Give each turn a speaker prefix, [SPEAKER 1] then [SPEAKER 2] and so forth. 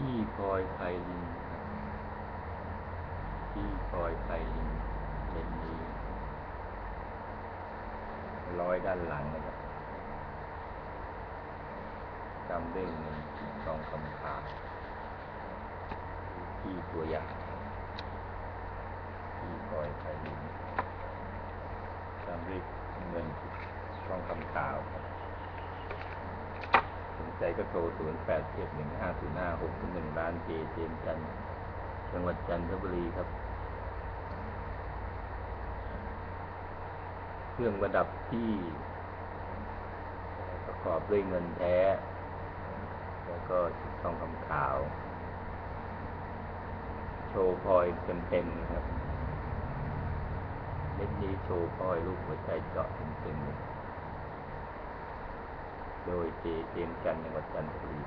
[SPEAKER 1] ที่พลอยไพลินที่พลอยไพลินเล่มนี้ร้อยด้านหลังนะครับตามด้วยเงินทองคำขาที่ตัวอย่างที่พลอยไพลินตามด้วยเงินทองคำขาวครับ ใจก็โทร0 8 7 1 5 0 5 6 1ร้านเจเจมส์จันจังหวัดจันทบุรีครับ เครื่องประดับที่ประกอบด้วยเงินแท้ แล้วก็ชุดทองคำขาว โชว์พลอยเต็มๆครับเม็ดนี้โชว์พลอยรูปหัวใจเจาะเต็ม โดยเจเจมส์จันทร์จังหวัดจันทบุรี